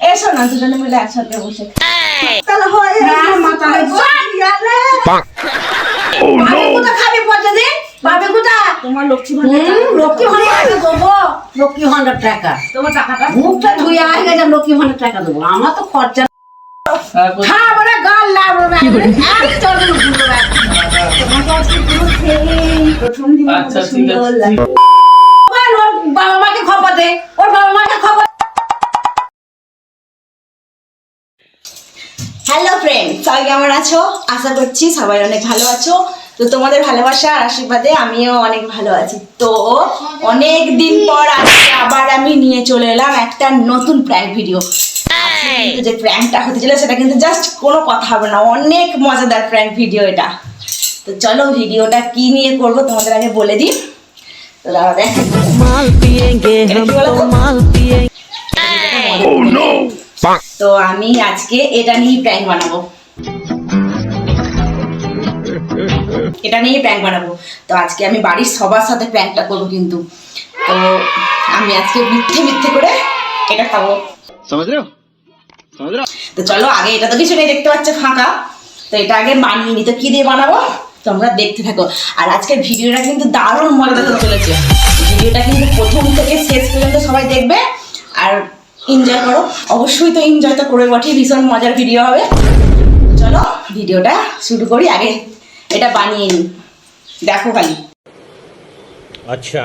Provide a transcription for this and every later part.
এসো না দুজনে মিলে একসাথে বসে। তাহলে হয় মাথা কোথা খাবি কোথা তোমার লক্ষ্মী ভান্ডার লক্ষ্মী ভান্ডার টাকা দেবো। লক্ষ্মী ভান্ডার টাকা। তোমার টাকাটা? মুখটা ধুয়ে আয় গেছে লক্ষ্মী ভান্ডার টাকা দেবো। আমার তো খরচা গাল লাগবে না। তোমাকে আজকে পুরো খেয়ে প্রথম দিন আচ্ছা, ঠিক আছে। বাবা মাকে খবর দে। ওর বাবা মাকে খবর হ্যালো ফ্রেন্ড সবাই কেমন আছো? আশা করছি সবাই অনেক ভালো আছো। তো তোমাদের ভালোবাসা আর আশীর্বাদে আমিও অনেক ভালো আছি। তো অনেক দিন পর আজকে আবার আমি নিয়ে চলে এলাম একটা নতুন প্র্যাঙ্ক ভিডিও যে প্র্যাঙ্কটা হতে চলে সেটা কিন্তু জাস্ট কোনো কথা হবে না। অনেক মজাদার প্র্যাঙ্ক ভিডিও এটা। তো চলো ভিডিওটা কি নিয়ে করব তোমাদের আগে বলে দিই। তো দাঁড়া মাল পিয়েঙ্গে তো আমি আজকে এটা নিয়ে প্যাং বানাবো। এটা নিয়ে প্যাং বানাবো। তো আজকে আমি বাড়ির সবার সাথে প্যাংটা করব কিন্তু। তো আমি আজকে মিথ্যে মিথ্যে করে এটা খাব। তো চলো আগে এটা তো কিছু নেই দেখতে পাচ্ছে ফাঁকা। তো এটা আগে মানিয়ে নি তো কি দিয়ে বানাবো? তোমরা দেখতে থাকো। আর আজকের ভিডিওটা কিন্তু দারুণ মজা চলেছে। ভিডিওটা কিন্তু প্রথম থেকে শেষ পর্যন্ত সবাই দেখবে। আর এনজয় করো। অবশ্যই তো এনজয় তো করে বটে ভীষণ মজার ভিডিও হবে। চলো ভিডিওটা শুরু করি। আগে এটা বানিয়ে নিই। দেখো খালি। আচ্ছা।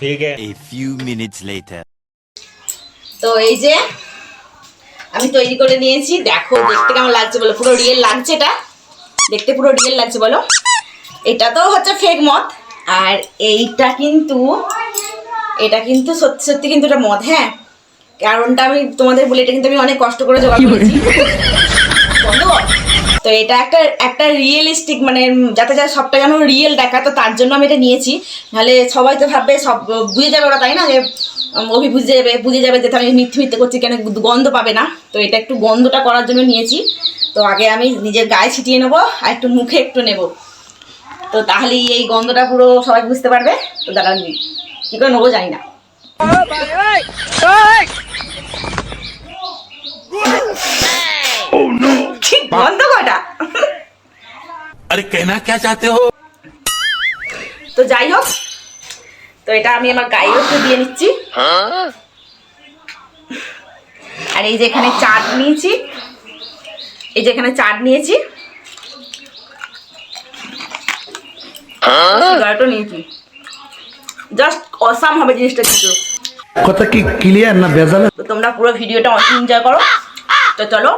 ঠিক আছে। এ ফিউ মিনিটস লেটার তো এই যে আমি তৈরি করে নিয়েছি। দেখো দেখতে কেমন লাগছে বলো? পুরো রিয়েল লাগছে এটা? দেখতে পুরো রিয়েল লাগছে বলো? এটা তো হচ্ছে ফেক মত আর এইটা কিন্তু এটা কিন্তু সত্যি সত্যি কিন্তু এটা মদ হ্যাঁ? কারণটা আমি তোমাদের বলি এটা কিন্তু আমি অনেক কষ্ট করে জোগাড় করেছি। তো এটা একটা একটা রিয়েলিস্টিক মানে যাতে যা সবটা যেন রিয়েল দেখা তো তার জন্য আমি এটা নিয়েছি। নাহলে সবাই তো ভাববে সব বুঝে যাবে ওরা তাই না? যে অভি বুঝে যাবে বুঝে যাবে যে আমি মিথ্যে মিথ্যে করছি কেন গন্ধ পাবে না। তো এটা একটু গন্ধটা করার জন্য নিয়েছি। তো আগে আমি নিজের গায়ে ছিটিয়ে নেব আর একটু মুখে একটু নেব। তো তাহলেই এই গন্ধটা পুরো সবাই বুঝতে পারবে। তো দাঁড়ান কি করে নেব জানি না বন্ধ আরে কেনা তো যাই হোক তো এটা আমি আমার গায়ে দিয়ে নিচ্ছি। আর এই যে এখানে চাট নিয়েছি এই যে এখানে চাট নিয়েছি। হ্যাঁ? নিয়েছি। জাস্ট অসাম হবে জিনিসটা কিন্তু। কথা কি ক্লিয়ার না ভেজাল? তো তোমরা পুরো ভিডিওটা এনজয় করো। তো চলো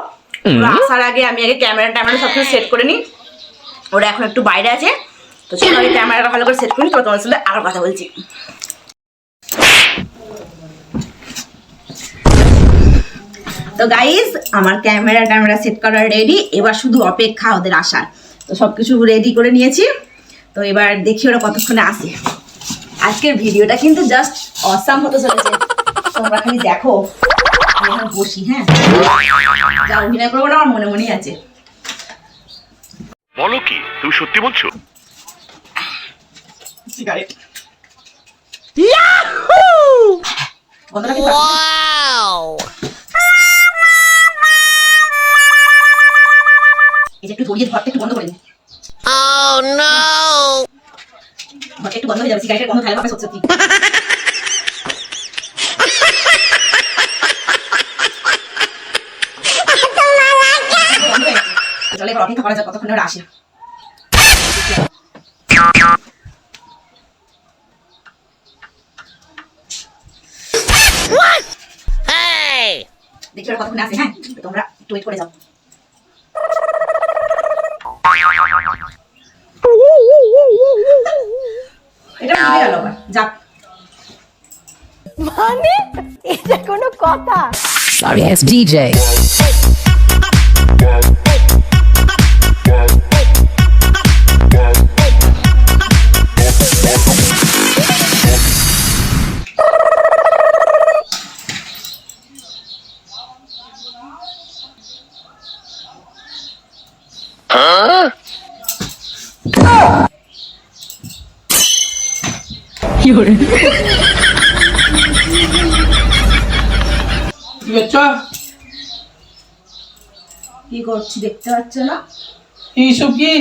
আসার আগে আমি আগে ক্যামেরা ট্যামেরা সব কিছু সেট করে নিই। ওরা এখন একটু বাইরে আছে। তো চলো আগে ক্যামেরাটা ভালো করে সেট করি তো তোমার সাথে আরও কথা বলছি। তো গাইজ আমার ক্যামেরা ট্যামেরা সেট করা রেডি এবার শুধু অপেক্ষা ওদের আসার। তো সব কিছু রেডি করে নিয়েছি। তো এবার দেখি ওরা কতক্ষণে আসে। আজকের ভিডিওটা কিন্তু জাস্ট অসাম হতে চলেছে। তোমরা খালি দেখো। আমি এখন বসি হ্যাঁ? যা অভিনয় করব আমার মনে মনেই আছে। বলো কি তুমি সত্যি বলছো? সিগারেট কি যে একটু ধরিয়ে ঘরটা একটু বন্ধ করে দিই ঘরটা একটু বন্ধ হয়ে যাবে সিগারেটের গন্ধ থাকলে পাবে সত্যি। দেখি ওরা কতক্ষণে আসে হ্যাঁ? তোমরা একটু ওয়েট করে যাও। এটা ভুলে গেল আবার। যাক Sorry, it's DJ. কি করে। কি করছি? দেখতে পাচ্ছ না? এইসব কি?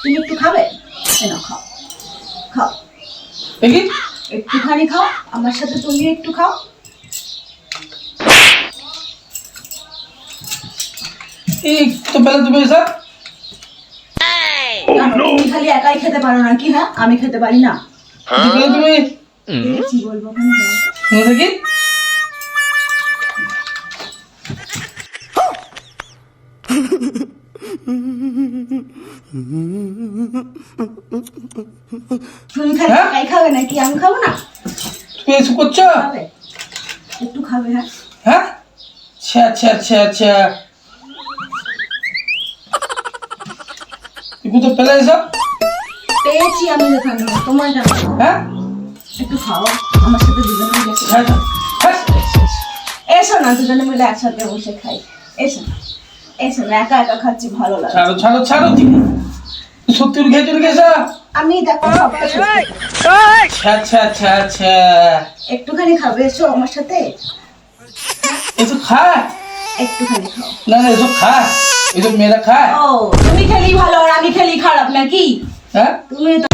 তুমি একটু খাবে? খাও। খাও। দেখি একটুখানি খাও। আমার সাথে তুমি একটু খাও। এই তো বেলা তুমি স্যার একাই খেতে পারো না কি হ্যাঁ? আমি খেতে পারি না। পেলে তুমি কি বলব দেখি হ্যাঁ? খাবে নাকি? আমি খাব না? তুমি এসব করছ একটু খাবে হ্যাঁ? হ্যাঁ? আচ্ছা আচ্ছা আচ্ছা আচ্ছা পেলে এসব। আমি তোমার হ্যাঁ একটু খাও আমার সাথে দুজনে মিলে এসো। না দুজনে মিলে একসাথে বসে খাই এসো না এসো না একা একা খাচ্ছি ভালো লাগে ছাড়ো ছাড়ো ছাড়ো তুমি সত্যি আমি দেখো আচ্ছা আচ্ছা আচ্ছা আচ্ছা একটুখানি খাবে এসো আমার সাথে খায় একটুখানি খাও না না এসব খায় এসব মেয়েরা খায়। ও তুমি খেলি ভালো আর আমি খেলি খারাপ নাকি? হ্যাঁ? তুমি তো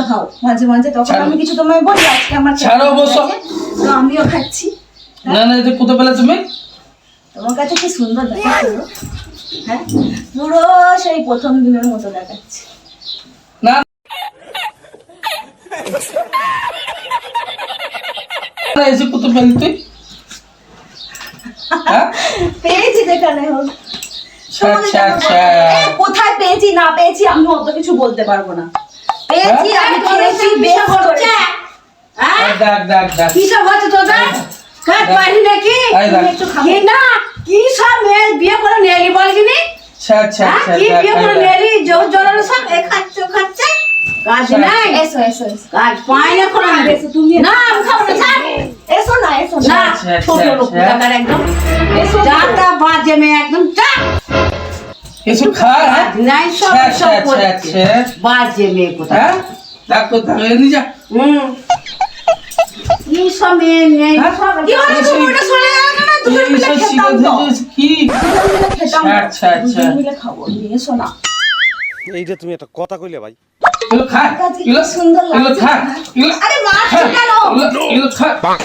খাও মাঝে মাঝে তখন আমি কিছু তোমায় বলি আজকে আমার ছাড়ো তো আমিও খাচ্ছি। না না এটা কোথাও পেলে তুমি? তোমার কাছে কি সুন্দর দেখাচ্ছে হ্যাঁ? পুরো সেই প্রথম দিনের মতো দেখাচ্ছে। না। না এসব পেলি তুই? হ্যাঁ? পেয়েছি যেখানে হোক। আচ্ছা আচ্ছা। কোথায় পেয়েছি না পেয়েছি আমি অত কিছু বলতে পারব না। পেয়েছি হ্যাঁ? আমি বেশ করেছি। হ্যাঁ। ডাক কি সব হচ্ছে তোদের কাজ পাইনি নাকি? একটু খাব। না? কি সব মেয়ে বিয়ে করে নেলি আচ্ছা আচ্ছা হ্যাঁ? আচ্ছা কি বিয়ে করে। নেলি জোর জোরালো সব? এ খাচ্ছে খাচ্ছে? কাজ নাই? এসো এসো এসো। কাজ পাই না কোনো এসো তুমি না আমি খাব না ছাড়। এসো না এসো না। না আচ্ছা, আচ্ছা, ছোট লোক আচ্ছা। একদম। এসো যা বাজে মেয়ে একদম চা। এসব খায় হ্যাঁ। কাজ নাই সব আচ্ছা সব করছে বাজে মেয়ে কোথা নিয়ে যা। হুম। কি সব নেই? হ্যাঁ? সব কি হলো তুমি ওটা চলে না দুজন মিলে খেতাম তো। কি? খেতাম। আচ্ছা, আচ্ছা। মিলে খাব নিয়ে এসো না। এইটা তুমি একটা কথা কইলে ভাই এগুলো খায় এগুলো সুন্দর এগুলো লাগছে। এগুলো আরে মারছো কেন? এগুলো এগুলো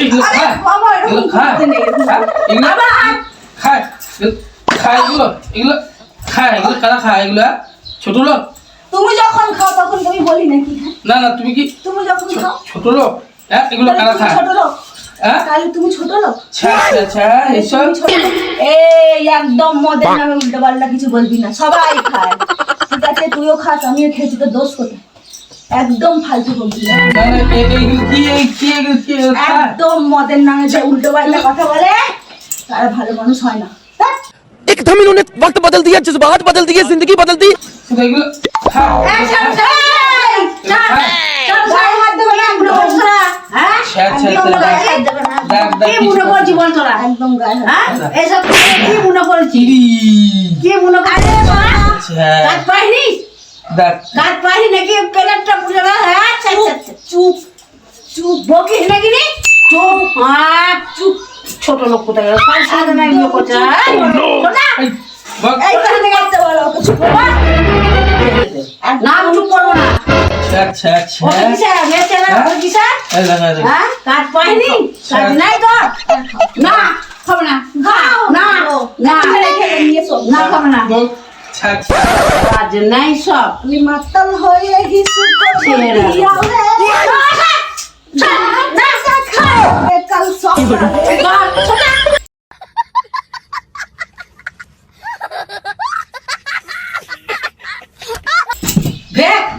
এগুলো আরে বাবা এগুলো খায় করতে নেই এরকম হ্যাঁ? এগুলো আবার খায় এগুলো এগুলো এগুলো এগুলো কারা খায় এগুলো? ছোট লোক। তুমি যখন খাও তখন তুমি বলি নাকি হ্যাঁ? না না তুমি কি তুমি যখন খাও। ছোট লোক? হ্যাঁ এগুলো কারা তুমি ছোট লোক। হ্যাঁ? তাহলে তুমি ছোট লোক। আচ্ছা আচ্ছা আচ্ছা এইসব তুমি ছোট লোক। এই একদম মদের নামে উল্টো পাল্টা কিছু বলবি না। সবাই খায়। ঠিক আছে তুইও খাস আমিও খেয়েছি তো দোষ কোথায়? একদম ফালতু বলবি না না না এ- এইগুলো কি এই কি এগুলো কি এগুলো খায় একদম মদের নামে যে উল্টো পাল্টা কথা বলে তারা ভালো মানুষ হয় না ধ্যাৎ। एकदम इन्होंने वक्त बदल दिया जज्बात बदल दिए जिंदगी बदल दी শুধু না, কাজ পাইনি ডাক কাজ পাইনি নাকি প্লেটটা পুজো হ্যাঁ। চুপ চুপ। বকিস নাকি নি চুপ হ্যাঁ চুপ। ছোট লোক কোথায় করছে হ্যাঁ? চুপ করব আচ্ছা আচ্ছা আচ্ছা হ্যাঁ? হ্যাঁ? কাজ পাইনি? কাজ নাই খাব না। খাও। না না খাব না। আচ্ছা আচ্ছা। কাজ নাই সব। আমি মাতাল হয়ে হিসু কাল সকালে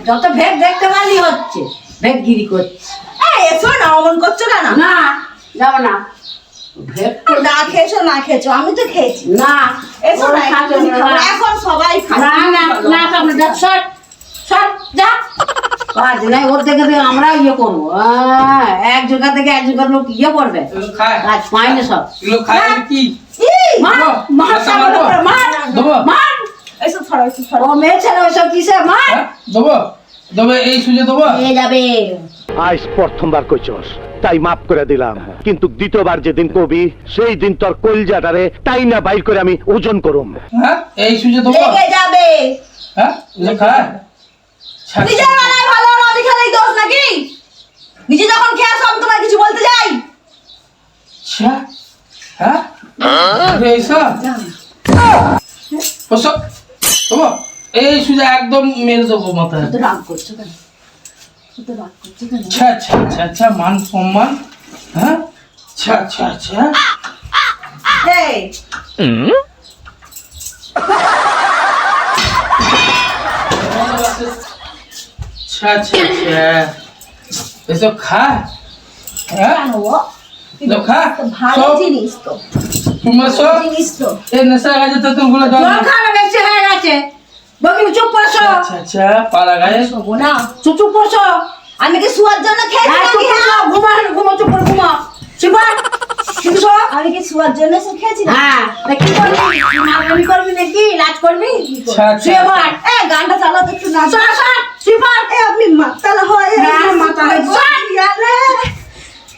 যত ভেগ দেখতে পারলি হচ্ছে। ভেগ গিরি করছে। এই, এসো না অমন করছ কেন? না যাব না। না খেয়েছো না খেয়েছো আমি তো খেয়েছি। না। এসো না খাচ্ছে একটুখানি খাব। না। এখন সবাই না না না খাব না সর সর যা। কাজ নাই ওর থেকে থেকে আমরা ইয়ে করব। এক জায়গা থেকে এক জায়গার লোক ইয়ে করবে। কাজ পাই না সব। এগুলো খায় কি? মার মার সামনে মারবো? করে মার মার। এসো ছড়ো এসো ও মেয়ে ছেলে ওইসব কিসে মার। দেবো এই সুজে দেবো নিয়ে যাবে। আজ প্রথমবার কইছস। তাই মাফ করে দিলাম। কিন্তু দ্বিতীয়বার যেদিন কবি সেই দিন তোর কলজাটারে তাই না বাইর করে আমি ওজন করুম। হ্যাঁ? এই সুজে দেবো লেগে যাবে। হ্যাঁ? ছাড়। নিজের বেলায় ভালো না দোষ নাকি? নিজে যখন খেয়ে সব তোমার কিছু বলতে যাই। হ্যাঁ? আরে ওসব এই সুজা একদম মেরে দেবো মাথায়। রাগ করছ কেন? আচ্ছা আচ্ছা আচ্ছা আচ্ছা মান সম্মান হ্যাঁ? আচ্ছা আচ্ছা আচ্ছা এই। আচ্ছা আচ্ছা আচ্ছা এসব খা হ্যাঁ? খা। ভালো জিনিস তো। তোমরা সব জিনিস তো। এই নেশা গেছে তো জল খাওয়া বেশি হয়ে গেছে। বকিনি চুপ করছ? আচ্ছা আচ্ছা পাড়া গায়ে। শোবো না। চুপ চুপ করছ? আমি কি শুয়ার জন্য খেয়েছি হ্যাঁ নাকি? করছ ঘুমা ঘুমো চুপ করে ঘুমো। কিন্তু আমি কি শুয়ার জন্য খেয়েছি হ্যাঁ। কি করবি? মারামারি করবি নাকি? লাজ করবি? আচ্ছা আচ্ছা। শুয়ে পড় এ গানটা চালাতে একটু না শুয়ে পড় এ আপনি মাতাল হয় হ্যাঁ, মাতাল হয়।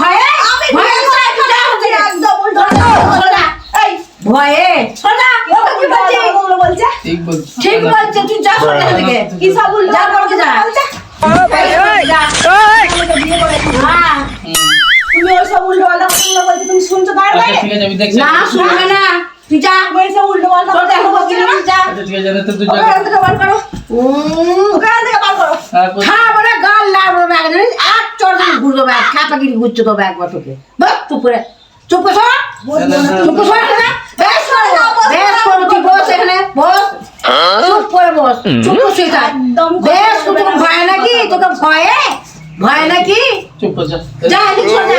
ভয় করে কথা বলছি, একদম উল্টো পাল্টা কথা বলছো। এই, ভয়ে? শোনা ওটা কি বলছে? ঠিক বলছো। ঠিক বলছে। তুই যা শোনা থেকে। কি সব যা বলছে? যা। উল্টো পাল্টা কথাগুলো বলছো, তুমি শুনছো তার আচ্ছা বাইরে? ঠিক আছে আমি দেখছি। না শুনবে না। তুই যা ওই উল্টো পাল্টা কথা বলছো বকিনি না? যা। আচ্ছা ঠিক আছে এনে তেঁতুল ওখান থেকে বার করো। ওখান থেকে বার করো। আর বলে গাল লাগল ব্যাগ জানিস এক চড় দিন ঘুরতো ব্যাগ খাপা ঘুরছো তো ব্যাগ বসকে বস চুপ করে। চুপ করে চুপ করে বেশ করো। বেশ করো তুই বস এখানে বস। চুপ করে বস। চুপ করে শুয়ে থাক। একদম বেশ তোকে ভয় নাকি? তোকে ভয়ে? ভয় নাকি চুপ কর যা। যা এদিক সর যা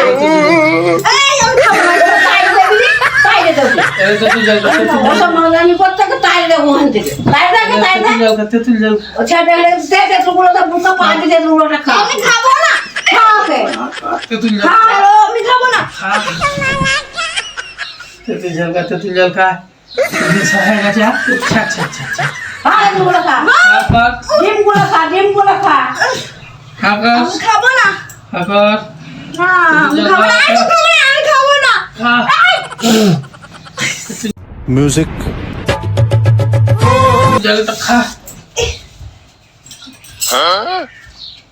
এই, আমি খাব না। তাইরে দেখবি তাইরে দেখবি জল খা, তেঁতুল জল। ওসব নজানি করতে থাকে তাইরে দেখব ওখান থেকে তাইরে দেখে তাইরে তেঁতুল জল তেঁতুল জল খা। ও ছেড়ে দেখে সে তেতুগুলো তো বুকা পা দিয়ে তেতুগুলোটা খা আমি খাব না। খা ওকে তেঁতুল জল খা খা। আমি খাব না। খা। তেঁতুল জল খা, তেঁতুল জল খা। নেশা হয়ে গেছে? আচ্ছা, আচ্ছা, আচ্ছা, আচ্ছা। খা এগুলো খা কর, ডিমগুলো খা ডিমগুলো খা খা কর, আমি খাব না। খা না, আমি খাব না। আমি খাব না, আমি খাব না। মিউজিক তেঁতুল জলটা খা।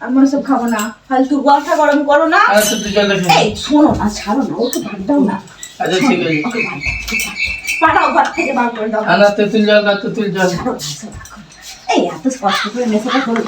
আমি ওসব খাব না ফালতু কথা গরম করো না। এই শোনো না ছাড়ো না ওকে ভাগ দাও না আচ্ছা, ঠিক আছে। পাঠাও ঘর থেকে বার করে দাও তেঁতুল জল খা, তেঁতুল জল। না, না। এই এত কষ্ট করে নেশাটা করব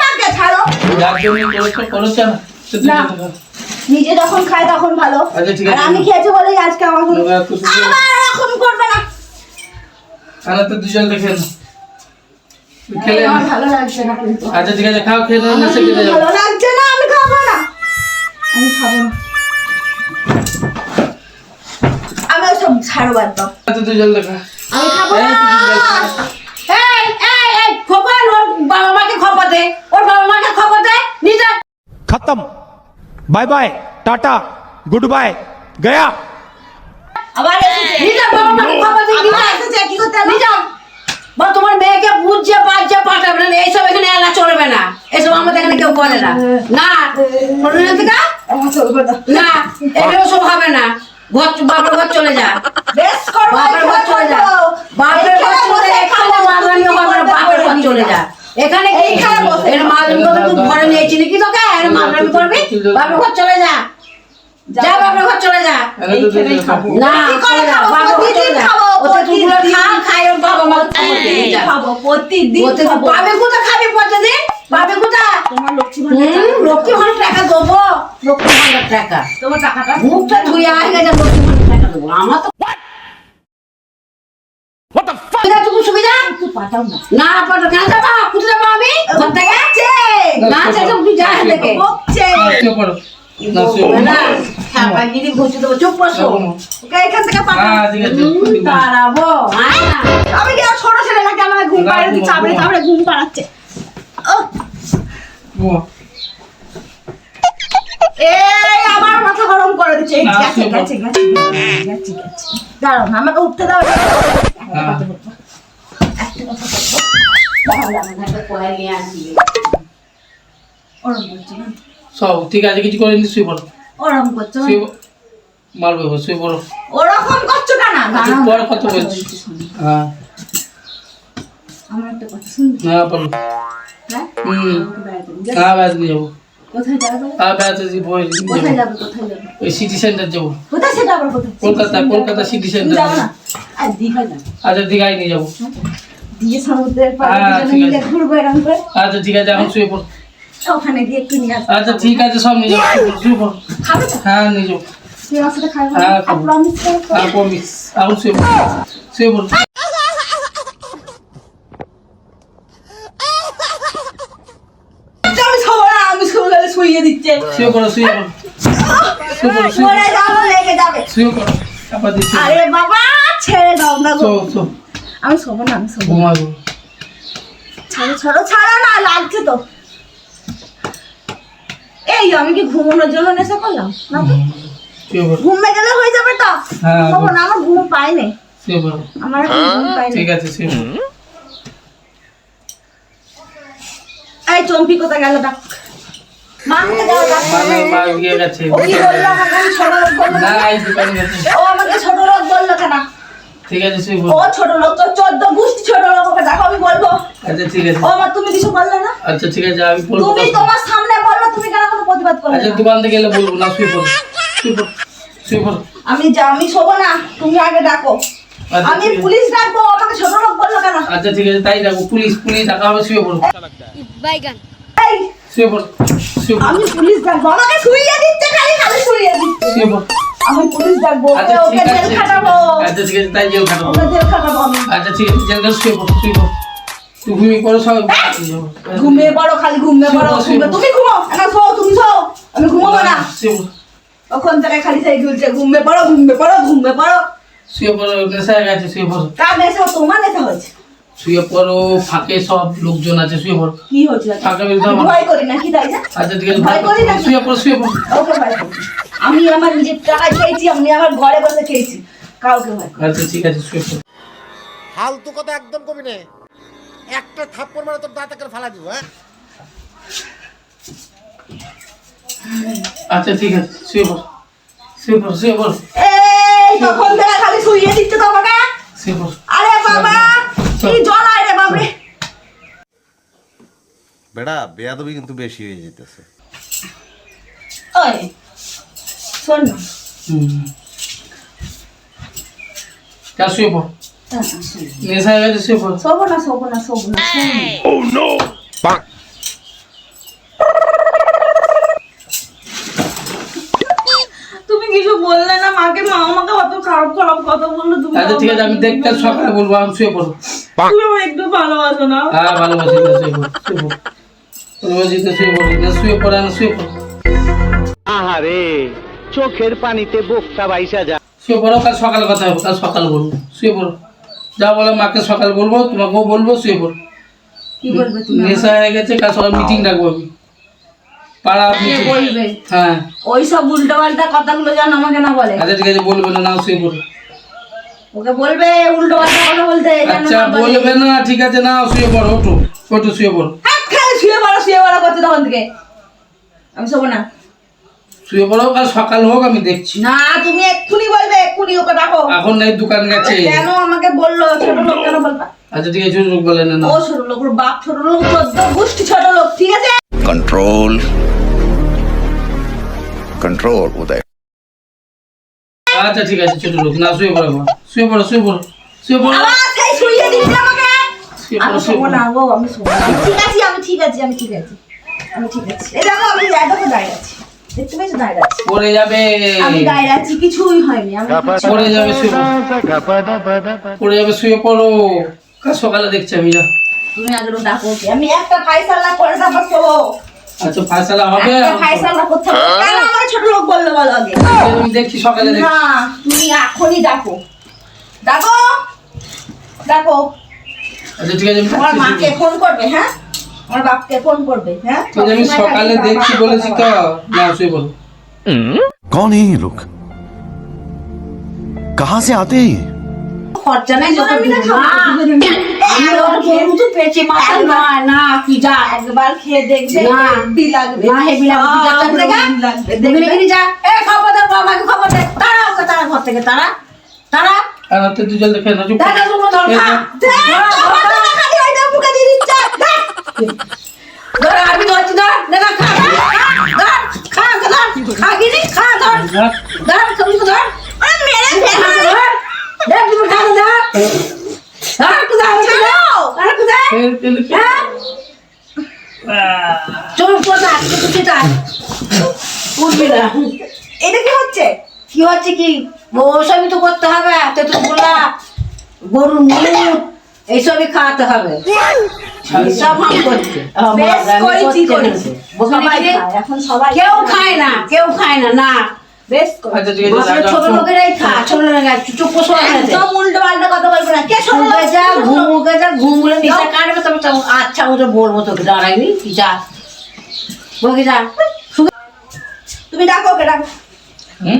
ছাড়ো। না। নিজে যখন খাই তখন ভালো। আচ্ছা, আর আমি খেয়েছি বলেই আজকে শুধু- আবার এরকম করবে না। আনা তেঁতুল জলটা খেয়ে খেলে ভালো লাগছে না কিন্তু। আচ্ছা ঠিক আছে খাও খেয়ে নাও নেশা কিন্তু কেটে ভালো লাগছে না আমি খাব না। আমি খাব না। আমি ওসব ছাড়ো বাদ দাও তেঁতুল জলটা খা আমি খাব না তেঁতুল জল খা। এই এই এই খোকন ওর বাবা মাকে খবর দে ওর বাবা মাকে খবর দে নিজে खत्म bye bye tata good bye गया তোমার মেয়েকে বুঝছে পাচ্ছে পাঠাবে না এইসব এখানে এলা চলবে না এসব আমাদের এখানে কেউ করে না না না এগুলো সব হবে না ঘর বাপের ঘর চলে যা বাপের ঘর চলে যা বাপের ঘর চলে যা বাপের ঘর চলে যা এখানে কি এর মালগানি করে তুই ঘরে নিয়েছি নাকি তোকে? এর মালগানি করবি বাপের ঘর চলে যা। যা বাপের ঘর চলে যা। না চলে যা বাপের ঘর চলে যা। ওতে তুই গুলো খা খাই ওর বাবা মা খাব প্রতিদিন খাব। পাবে কোথা খাবি প্রতিদিন? কোথা তোমার লক্ষ্মী ভান্ডার লক্ষ্মী ভান্ডার টাকা দেবো। লক্ষ্মী ভান্ডার টাকা। তোমার টাকাটা? মুখটা ধুয়ে আয় গেছে লক্ষ্মী ভান্ডার টাকা দেবো। আমার তো সুবিধাটুকু সুবিধা? না পাঠাও কেন যাবা কোথায় যাব আমি? ঘর থেকে না চাই তুই যা থেকে। বকছে। হ্যাঁ ঠিক আছে আমি কি ছোট আমার ঘুম না, চাপড়ে চাপড়ে ঘুম পাড়াচ্ছে। এই আমার মাথা গরম করে দিচ্ছে। গেছে গেছে দাঁড়াও আমাকে উঠতে দাও হ্যাঁ কোয়াই নিয়ে আসবি ওরম করছ না সব ঠিক আছে কিছু করে নি শুয়ে পড়ো। ওরম করছ না? শুয়ে পড়ো। মারবে শুয়ে পড়ো। ওরকম করছ কেন? আচ্ছা, পরে বলছি। হ্যাঁ। আমার একটা কথা শুন। হ্যাঁ বলো। হুম। নিয়ে যাব। কলকাতা কলকাতা সিটি সেন্টার আচ্ছা দীঘায় নিয়ে যাব। দিয়ে সমুদ্রের পাড়ে হ্যাঁ, ঠিক মিলে ঘুরবো এরকম করে। আচ্ছা ঠিক আছে এখন শুয়ে পড়ো। ওখানে গিয়ে একটু নিয়ে আসব? আচ্ছা ঠিক আছে সব নিয়ে যাব শুয়ে পড়ো, খাবে হ্যাঁ নিয়ে যাব হ্যাঁ, হ্যাঁ শুয়ে দিচ্ছে। শুয়ে। আরে বাবা ছেড়ে দাও না আমি শোবো না আমি শোবো ছাড়ো ছাড়ো ছাড়ো না লাগছে তো এই আমি কি ঘুমানোর জন্য নেশা করলাম? না তো? ঘুমে গেলে হয়ে যাবে তো? হ্যাঁ, না আমার ঘুম শুয়ে পড়ো আমার ঘুম পাইনি ঠিক আছে এই চম্পি কোথায় গেল ডাক ছোট লোক বলল কেন? ঠিক আছে শুয়ে ও ছোট লোক তো চোদ্দ গোষ্ঠী ছোট লোক ওকে দেখো আমি বলব। আচ্ছা ঠিক আছে। ও আমার তুমি কিছু বললে না? আচ্ছা ঠিক আছে আমি বলব তুমি তোমার সামনে বলল তুমি কেন কোনো প্রতিবাদ করলে আচ্ছা? দোকান থেকে গেলে বলব না শুয়ে পড়ো শুয়ে পড়ো শুয়ে পড়ো। আমি যা আমি শোবো না তুমি আগে ডাকো। আচ্ছা আমি পুলিশ ডাকবো আমাকে ছোট লোক বলল কেন? আচ্ছা ঠিক আছে তাই রাখব পুলিশ পুলিশ ডাকা হবে শুয়ে পড়ো। পড়ো শুয়ে পড়ো। আমি পুলিশ ডাকবো আমাকে শুইয়ে দিচ্ছে খালি খালি শুইয়ে দিচ্ছে। শুয়ে পড়ো। আমি পুলিশ ডাকবো আচ্ছা ওকে ওকে জেল খাটাবো। আচ্ছা ঠিক আছে তাই জেল খাটাবো। ওকে জেল খাটাবো আমি। আচ্ছা ঠিক আছে জেল খাটাবো শুয়ে পড়ো শুয়ে পড়ো। ঘুমিয়ে পড়ো সব ঘুমিয়ে পড়ো। খালি ঘুমিয়ে পড়ো তুমি ঘুমো এখন শো তুমি শো আমি ঘুমাবো না ওখান থেকে খালি সেই ঝুলছে ঘুমিয়ে পড়ো ঘুমিয়ে পড়ো ঘুমিয়ে পড়ো। শুয়ে পড়ো নেশা হয়ে গেছে শুয়ে পড়ো। কার নেশা? তোমার নেশা শুয়ে পড়ো ফাঁকে সব লোকজন আছে শুয়ে পড়ো। কি হয়েছে? ফাঁকে বেরোতে আমি হবে। ভয় করি না কি তাই না? আচ্ছা ঠিক আছে ভয় করি না। শুয়ে পড়ো শুয়ে পড়ো। ওকে ভয় করি। আমি আমার নিজের টাকায় খেয়েছি আমি আমার ঘরে বসে খেয়েছি। কাউকে ভয় করি আচ্ছা ঠিক আছে শুয়ে পড়ো। ফালতু কথা একদম কবি নে। একটা থাপ্পড় মারে তোর দাঁতে করে ফালা দিব হ্যাঁ? আচ্ছা ঠিক আছে শুয়ে পড়ো। শুয়ে পড়ো শুয়ে পড়ো। এই তখন থেকে খালি শুইয়ে দিচ্ছে তোমাকে? শুয়ে পড়ো। আরে বাবা! কি জ্বলায় রে বাবরে বেটা বেয়াদবি কিন্তু বেশি হয়ে যেতেছে ওই শোন না। হুম। শুয়ে পড়ো। শোন। নেশা হয়ে গেছে শুয়ে পড়ো। শোবো না শোবো না শোবো না শোন। তুমি কিছু বললে না মাকে মা আমাকে অত খারাপ খারাপ কথা বলল তুমি আচ্ছা ঠিক আছে আমি দেখতে সকালে বলব আমি শুয়ে পড়ো তুমি একটু ভালোবাসো না? হ্যাঁ ভালোবাসি না শুয়ে পড়ো ভালোবাসি তো শুয়ে পড়ো না শুয়ে পড়ো না শুয়ে পড়ো। আহারে চোখের পানিতে বোকটা বাইসা যা। শুয়ে পড়ো কাল সকালে কথা হবে কাল সকাল বলব শুয়ে পড়ো। যা বলে মাকে সকাল বলব তোমাকেও বলব শুয়ে পড়ো। কি বলবে তুমি নেশা হয়ে গেছে কাল সকাল মিটিং ডাকবো আমি। পাড়া বলবে? হ্যাঁ। ওই সব উল্টো পাল্টা কথাগুলো যেন আমাকে না বলে। আচ্ছা ঠিক আছে বলবে না না শুয়ে পড়ো। ওকে বলবে উল্টো পাল্টা কথা বলতে আচ্ছা বলবে না ঠিক আছে না শুয়ে পড়ো ওঠো ওঠো শুয়ে পড়ো। হ্যাঁ, খালি শুয়ে পড়ো শুয়ে পড়ো তখন থেকে। আমি শোবো না। শুয়ে পড়ো কাল সকাল হোক আমি দেখছি। না তুমি এক্ষুনি বলবে এক্ষুনি ওকে ডাকো। এখন নাই দোকান গেছে। কেন আমাকে বলল ছোট লোক কেন বলবা? আচ্ছা ঠিক আছে লোক বলে না ও ছোট লোক ওর বাপ ছোট লোক চোদ্দ গোষ্ঠী ছোট লোক ঠিক আছে? Control control uday আচ্ছা ঠিক আছে ছোট লোক না শুয়ে পড়ো শুয়ে পড়ো শুয়ে পড়ো শুয়ে পড়ো। সেই শুইয়ে দিচ্ছে আমাকে। শুয়ে আমি পড়ো শুয়ে শোবো পড়ো। না গো আমি শোবো ঠিক আছে আমি ঠিক আছে আমি ঠিক আছে আমি ঠিক আছে। এই দেখো আমি দেখো দাঁড়িয়ে আছি। দেখতে পেয়েছ দাঁড়িয়ে আছি? পড়ে যাবে। আমি দাঁড়িয়ে আছি কিছুই হয়নি আমি পড়ে যাবে শুয়ে পড়ো। পড়ে যাবে শুয়ে পড়ো। কাল সকালে দেখছি আমি যা। তুমি আগে ডাকো ওকে। আমি একটা ফাইসালা করে তারপর শোবো আচ্ছা ফায়সালা হবে একটা ফাইসালা করতে হবে কেন আমাকে ছোট লোক বললো বলো আগে আমি দেখছি সকালে দেখছি না তুমি এখনই ডাকো ডাকো ডাকো আচ্ছা ঠিক আছে আমি আমার থাকছি, মাকে শুয়ে ফোন করবে হ্যাঁ আমার বাপকে ফোন করবে হ্যাঁ পড়ো। ঠিক আছে, আমি সকালে দেখছি বলেছি তো না শুয়ে পড়ো कौन है ये लोग कहां से आते हैं ये খরচা নেই যত আমি না দূর। খাব, না, আমি ওর গরু তো পেয়েছি মাথা নয় না কি যা একবার খেয়ে দেখবে না। লাগবে। না হেবি লাগবে তুই যা এ খবর দে বাবাকে খবর দে। তারা তারা ঘর থেকে তারা তারা। রাতে তুই জল দেখে না চুপ দাদা তুমি ধর খা দেখ, আমার তো দেখা দিয়ে ওইটা মুখে দিয়ে দিচ্ছে। ধর আমি ধরছি ধর দেখা খা। ধর খা খা খা গিনি খা ধর ধর তুমি তো ধর ওরে মেরে খা ফেলবে। ধর দেখ তুমি খা ধর ধর কুদা ছাড়ো। ধর কুদা হ্যাঁ চল কোথা তুই তা উঠবি না এটা কি হচ্ছে? কি হচ্ছে কি? ওসবই তো করতে হবে তেতুলগুলা গরুর মুখ এইসবই খাওয়াতে হবে। সব হাম করছে। বেশ করেছি করেছি। সবাই সবাই খায়, এখন সবাই কেউ খায় না কেউ খায় না না। বেশ। করেছি। ঠিক আছে আসলে যা, ছোট লোকেরাই খা ছোট লোকেরা চুপ বসে একদম উল্টো পাল্টা কথা বলবে না। কে শোনো ঘুমে যা ঘুমুকে যা ঘুমগুলো নিচে কাটবে তবে আচ্ছা ওটা বলব তোকে দাঁড়াইনি যা বলকে যা। তুমি ডাকো ওকে ডাকো।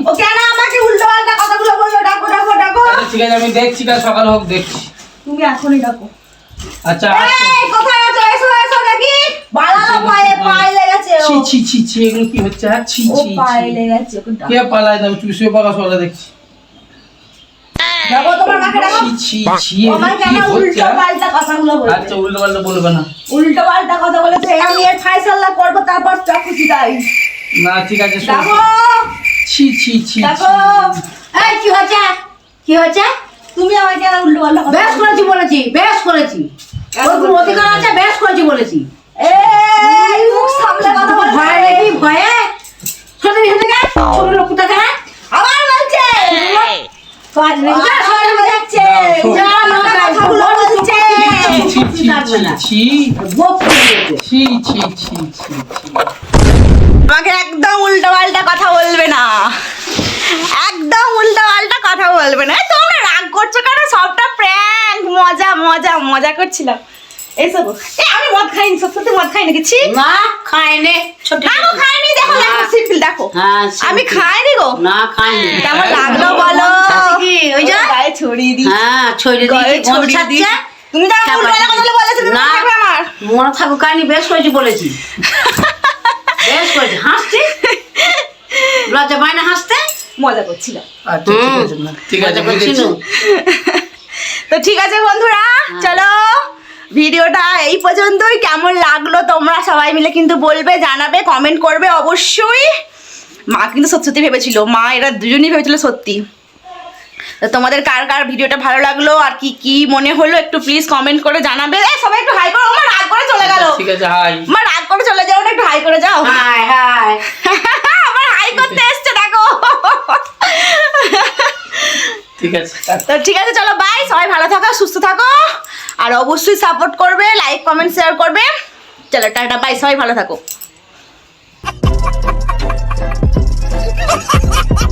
ও কেন আমাকে উল্টো পাল্টা কথাগুলো বলল? ডাকো ডাকো ডাকো। আচ্ছা, ঠিক আছে আমি দেখছি কাল সকাল হোক দেখছি। তুমি এখনই ডাকো। আচ্ছা কোথায় আছো? এসো এসো দেখি। পায়ে পায়ে। ছি ছি ছি ছি এগুলো কি হচ্ছে হ্যাঁ? ছি ছি পায়ে কে পালায় দাও তুমি শুয়ে দেখছি। তোমার মাকে ছি ছি কি কেন উল্টো হ্যাঁ? পাল্টা কথাগুলো বলবে। আচ্ছা উল্টো পাল্টা বলবে না। উল্টো পাল্টা কথা বলেছে আমি এর ফাইসাল্লা করব তারপর যা খুশি তাই। না ঠিক আছে শোন। ছি ছি ছি ডাকো এই কি হয়েছে কি হয়েছে তুমি আমাকে উল্টো পাল্টা বেশ করেছি বলেছি বেশ করেছি। ওর কোনো অধিকার আছে? বেশ করেছি বলেছি। আমাকে একদম উল্টো পাল্টা কথা বলবে না। একদম উল্টো পাল্টা কথা বলবে না। তোমরা রাগ করছ কেন? সবটা প্র্যাঙ্ক মজা মজা মজা করছিলাম। এইসব এ আমি মদ খাইনি সত্যি মদ খাই নাকি ছি না খায়নি ছোট না খাইনি দেখো দেখো সিম্পল দেখো। হ্যাঁ, আমি খাইনি গো। না খায়নি কেমন লাগল বলো। কি, ওই যে? গায়ে ছড়িয়ে দিই। হ্যাঁ ছড়িয়ে গায়ে গন্ধ ছাড়ছে তুমি তো উল্টো পাল্টা কথা বলেছ না। আমার। মনে থাকুক কাহিনি বেশ করেছি বলেছি। বেশ করেছি। হাসছি? লজ্জা পায় না হাসতে? মজা করছিলাম আচ্ছা ঠিক আছে। তো ঠিক আছে বন্ধুরা চলো। ভিডিওটা এই পর্যন্তই। কেমন লাগল তোমরা সবাই মিলে কিন্তু বলবে জানাবে কমেন্ট করবে অবশ্যই। মা কিন্তু সত্যি সত্যি ভেবেছিল মা এরা দুজনই ভেবেছিল সত্যি। তো তোমাদের কার কার ভিডিওটা ভালো লাগল আর কি কি মনে হলো একটু প্লিজ কমেন্ট করে জানাবে। এই সবাই একটু হাই করো আমার রাগ করে চলে গেল। ঠিক আছে হাই আমার রাগ করে চলে যাও না একটু হাই করে যাও। হাই হাই আমার হাই করতে এসছে দেখো। ঠিক আছে। তো ঠিক আছে চলো বাই সবাই ভালো থাকো সুস্থ থাকো। আর অবশ্যই সাপোর্ট করবে লাইক কমেন্ট শেয়ার করবে। চলো টাটা বাই সবাই ভালো থাকো।